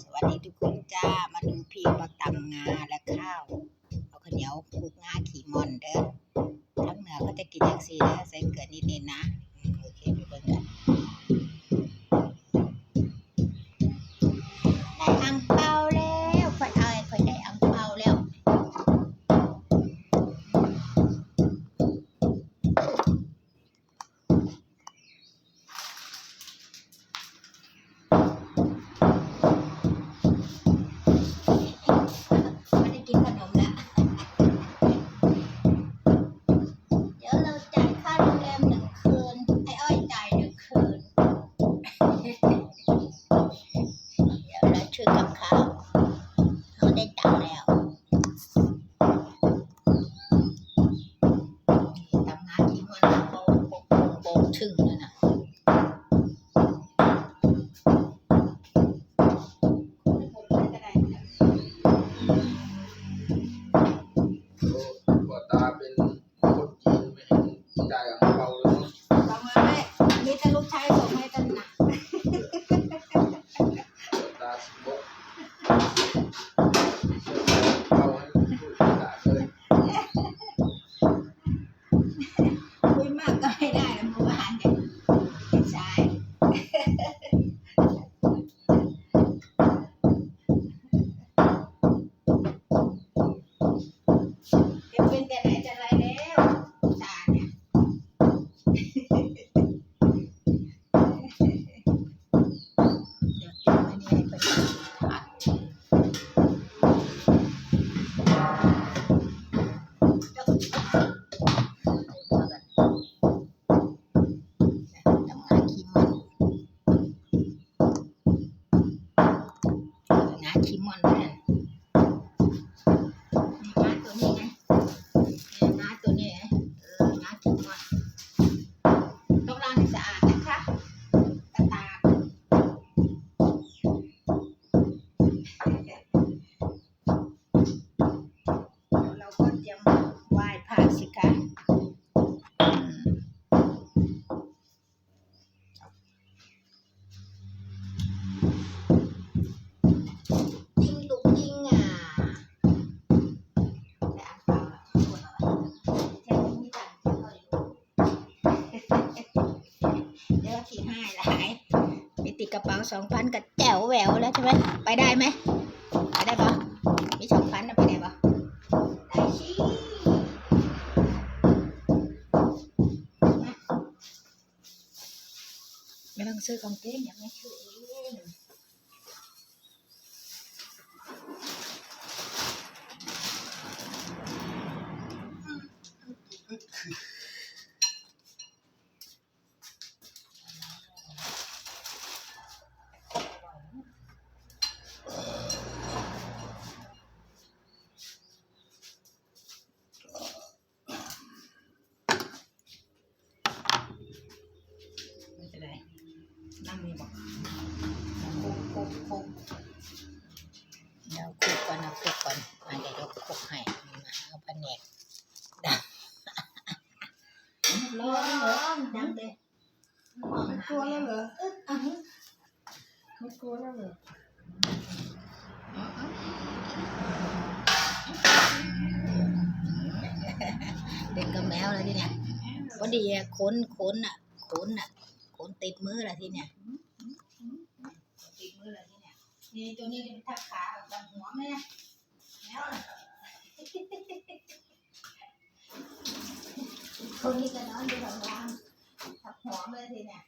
สวัสดีทุกคนจ้า มาดูพี่มาตำงาและข้าว เอาข้าวเหนียวคลุกงาขี่มอนเด้อทั้งเหนือก็จะกินอย่างสีเด้อใส่เกลือนิดๆนะ เดี๋ คุยมากก็ไม่ได้เมื่อวานเนี่ย เท่าไหร่ลูกเดี๋ยวขี่ให้หลายไปติดกระเป๋าสองพันกับแจ๋วแหววแล้วใช่ไหมไปได้ไหมไปได้ปะ ไม่ต้องซื้อของเต้ยังไม่ซื้อเอง ไม่เป็นไร นั่งนี่บอกคุกคุกคุกเดี๋ยวคุกก่อนนะคุกก่อนมาเดี๋ยวยกคุกให้มาเอาแผนกดำร้อนร้อนดำเลยไม่กลัวแล้วเหรออึ๊บอะฮึไม่กลัวแล้วเหรอเด็กกับแมวเลยที่เนี่ยพอดีอะขนขนอะขนอะ นติดมือละทีเนี่ยติดมือละทีเนี่ยนี่ตัวนี้เป็นทักขาดังหัวแม่แมวน่ะคนนี้ก็นอนอยู่ข้างล่างทับหัวเลยทีเนี่ย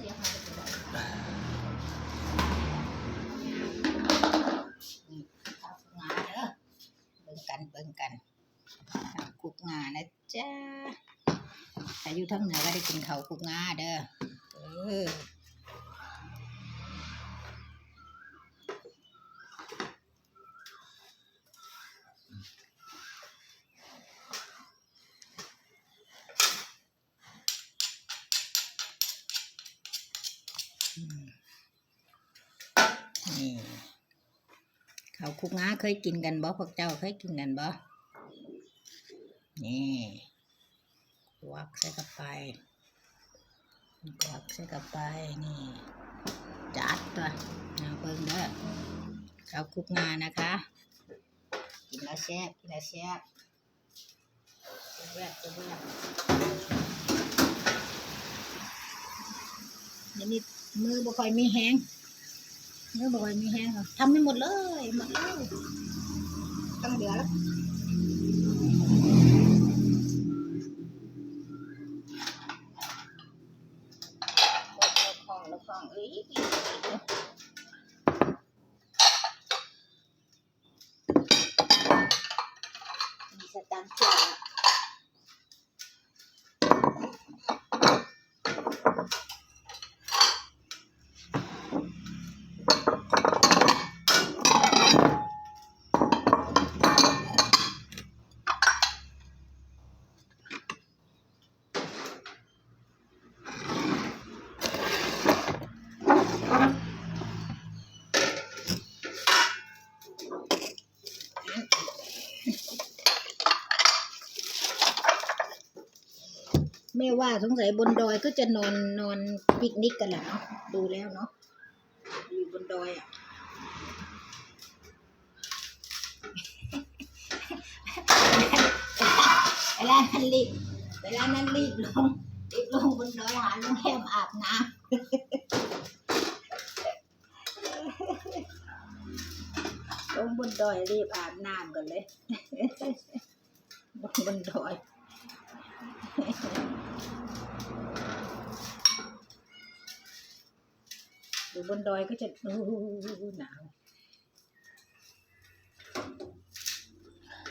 เดี๋ยวหาไปดูได้นี่ข้าวงาเด้อเบิ่งกันเบิ่ง กุกงานะจ๊ะถ้าอยู่ทั้งเหนือก็ได้กินเขาคุกงาเด้อเออนี่เขาคุกงาเคยกินกันบ่พวกเจ้าเคยกินกันบ่ นี่วักใส่เข้าไปกวักใส่กับไปนี่ จัดตัวเอาเบิ่งเด้อข้าคุกงานะคะ กินแล้วแซ่บกินแล้วแซ่บจะแวบจะแวบเดี๋ยวนี้มือบ่ค่อยมีแห้งมือบ่ค่อยมีแห้งหรอทำให้หมดเลย หมดเลยต้องเหลือแล้ว ล่องแล้วคล่องเอ้ยมีสตังค์เชื่อละแม่ว่าสงสัยบนดอยก็จะนอนนอนปิกนิกกันแหละเนาะดูแล้วเนาะอยู่บนดอยอะเวลานั้นรีบเวลานั้นรีบลงรีบลงบนดอยหาโรงแรมอาบน้ำลงบนดอยรีบอาบน้ำกันเลยบนบนดอย อยู่บนดอยก็จะโอ้หนาว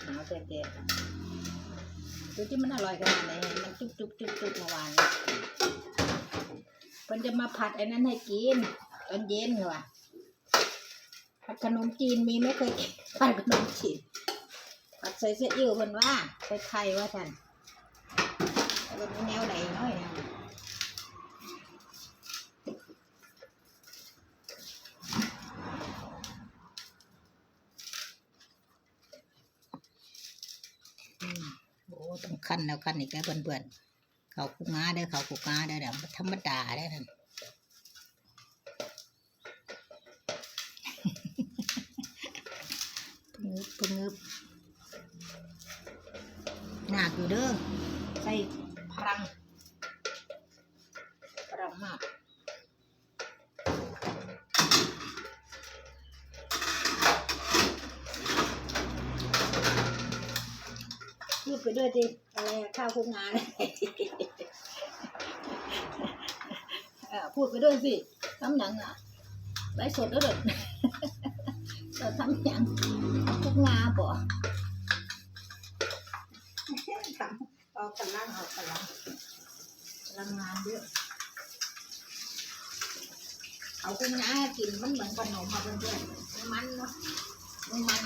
หนาวแต่เด็ดูที่มันอร่อยขนาดไหนมันจุกจุกจุกจุกเมื่อวานนี้เพิ่นจะมาผัดไอ้นั้นให้กินตอนเย็นเหรอผัดขนมจีนมีไม่เคยกินผัดขนมจีนผัดใส่เสื้ออิ่วเพิ่นว่าใส่ไข่ว่าท่าน แล้วมันแนวไหนน้อยโอ้ต้องขั้นแล้วขั้นอีกแล้วเพื่อนๆเขาคุกงาได้เขาคุกงาได้อเดี๋ยวธรรมดาได้อนั่นพึ่งงึบพึ่งงึบหนักอยู่เด้อใส่ พลังพลังมากพูดไปด้วยดิอะไรข้าวคุกงานพูดไปด้วยสิทำหยังอะไลฟ์สดแล้วเด็ดเราทำหยังคุกงาบ่ เอากำลังเอากำลังพลังงานเยอะเอาคุกงากินมันเหมือนขนมมาเพื่อนๆมันเนาะมันมัน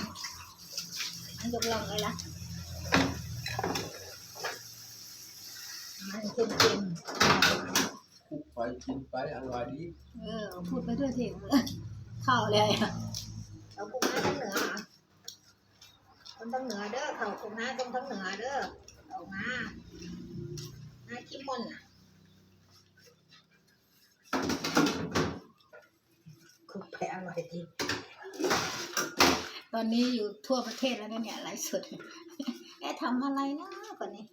มันยกลองเลยล่ะมันเค็มๆคุกไปกินไปอร่อยดีเออพูดไปด้วยทีเข้าเลยอะเราคุกน้าต้องเหนือเหรอคนต้องเหนือเด้อเขาคุกน้าต้องทั้งเหนือเด้อ เอามาหน้าขี้มนอะคุกไปอร่อยดีตอนนี้อยู่ทั่วประเทศแล้วเนี่ยไลฟ์สดแอบทำอะไรนะคนนี้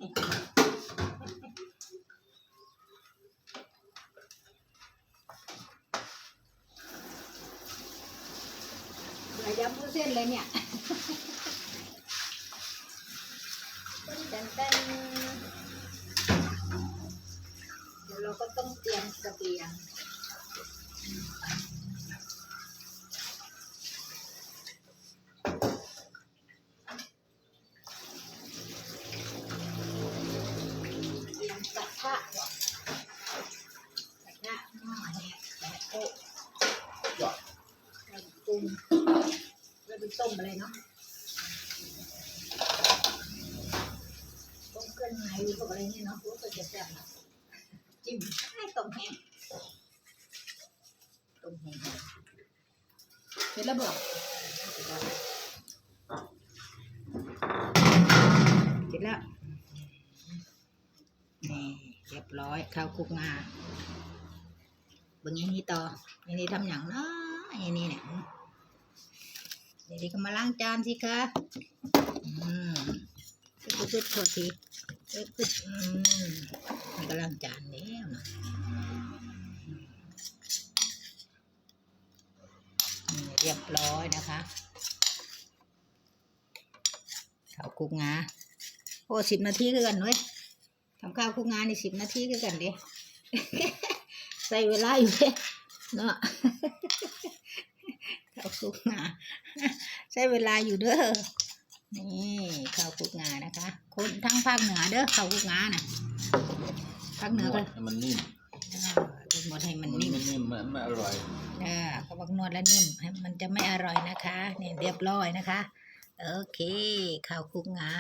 หลือยำผู้เส้นเลยเนี่ย ต้นเต้นเดี๋ยวเราก็ต้องเตรียมเสบียงเตรียมกระทะก่อนกระทะหม้อแหกแต๊ะยอดใส่กุ้งแล้วไปต้มอะไรเนาะ ต้มเครื่องในพวกอะไรเนี่ยเนาะรู้สึกจะแซ่บนะจิ้มให้ต้มแห้งต้มแห้งเสร็จแล้วบอกเสร็จแล้วนี่เรียบร้อยข้าวคลุกงาบิ่งอย่างนี้ต่ออย่างนี้ทำอย่างเนาะอย่างนี้เนี่ยเดี๋ยวนี้ก็มาล้างจานสิคะอืม ปึ๊ดปึ๊ดทษทีปึ๊ดปึ๊ดอืมก็ล้างจานแล้วนะเรียบร้อยนะคะข้าวคุกงาโอ้สิบนาทีคือกันเว้ยทำข้าวคุกงานี่สิบนาทีคือกันเด้ใส่เวลาอยู่เนาะข้าวคุกงาใช้เวลาอยู่เด้อ นี่ข้าวคลุกงานะคะ คนทั้งภาคเหนือเด้อข้าวคลุกงาน่ะภาคเหนือก็ให้มันนิ่มอ่าดูหมดให้มันมันนิ่ม ไม่นิ่มมันไม่อร่อยเออเขาบอกนวดแล้วนิ่มให้มันจะไม่อร่อยนะคะนี่เรียบร้อยนะคะ โอเค ข้าวคลุกงา